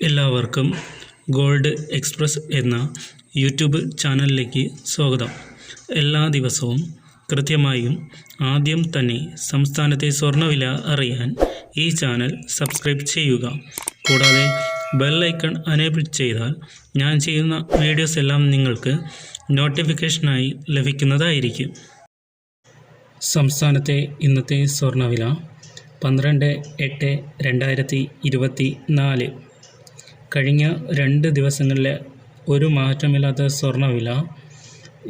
എല്ലാവർക്കും gold express എന്ന YouTube ചാനലിലേക്ക് സ്വാഗതം. എല്ലാ ദിവസവും കൃത്യമായും ആദ്യം തന്നെ സംസ്ഥാനത്തെ സ്വർണവില അറിയാൻ ഈ ചാനൽ സബ്സ്ക്രൈബ് ചെയ്യുക. കൂടാതെ ബെല്ലൈക്കൺ അനേബിൾ ചെയ്താൽ ഞാൻ ചെയ്യുന്ന വീഡിയോസ് എല്ലാം നിങ്ങൾക്ക് നോട്ടിഫിക്കേഷനായി ലഭിക്കുന്നതായിരിക്കും. സംസ്ഥാനത്തെ ഇന്നത്തെ സ്വർണവില പന്ത്രണ്ട് എട്ട് രണ്ടായിരത്തി ഇരുപത്തി നാല് കഴിഞ്ഞ രണ്ട് ദിവസങ്ങളിലെ ഒരു മാറ്റമില്ലാത്ത സ്വർണവില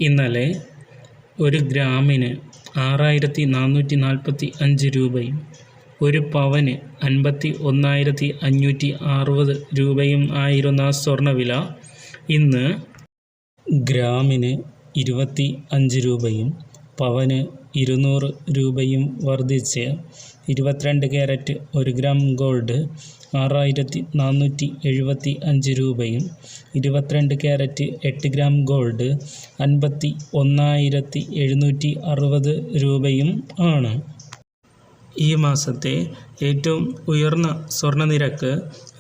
ഇന്നലെ ഒരു ഗ്രാമിന് ആറായിരത്തി നാനൂറ്റി നാൽപ്പത്തി അഞ്ച് രൂപയും ഒരു പവന് അൻപത്തി ഒന്നായിരത്തി അഞ്ഞൂറ്റി അറുപത് രൂപയും ആയിരുന്ന സ്വർണവില ഇന്ന് ഗ്രാമിന് ഇരുപത്തി അഞ്ച് രൂപയും പവന് ഇരുന്നൂറ് രൂപയും വർദ്ധിച്ച് ഇരുപത്തിരണ്ട് ക്യാരറ്റ് ഒരു ഗ്രാം ഗോൾഡ് ആറായിരത്തി നാനൂറ്റി എഴുപത്തി അഞ്ച് രൂപയും ഇരുപത്തിരണ്ട് ക്യാരറ്റ് എട്ട് ഗ്രാം ഗോൾഡ് അൻപത്തി ഒന്നായിരത്തി എഴുന്നൂറ്റി അറുപത് രൂപയും ആണ്. ഈ മാസത്തെ ഏറ്റവും ഉയർന്ന സ്വർണനിരക്ക്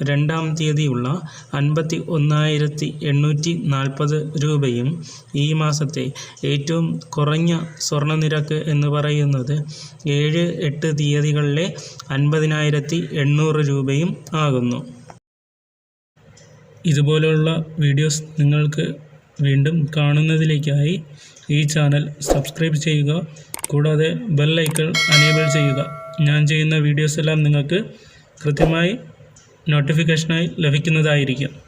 രണ്ടാം തീയതിയുള്ള അൻപത്തി ഒന്നായിരത്തി എണ്ണൂറ്റി നാൽപ്പത് രൂപയും ഈ മാസത്തെ ഏറ്റവും കുറഞ്ഞ സ്വർണനിരക്ക് എന്ന് പറയുന്നത് ഏഴ് എട്ട് തീയതികളിലെ അൻപതിനായിരത്തി എണ്ണൂറ് രൂപയും ആകുന്നു. ഇതുപോലെയുള്ള വീഡിയോസ് നിങ്ങൾക്ക് വീണ്ടും കാണുന്നതിലേക്കായി ഈ ചാനൽ സബ്സ്ക്രൈബ് ചെയ്യുക കൂടാതെ ബെൽ ഐക്കൺ അനേബിൾ ചെയ്യുക. ഞാൻ ചെയ്യുന്ന വീഡിയോസ് എല്ലാം നിങ്ങൾക്ക് കൃത്യമായി നോട്ടിഫിക്കേഷനായി ലഭിക്കുന്നതായിരിക്കും.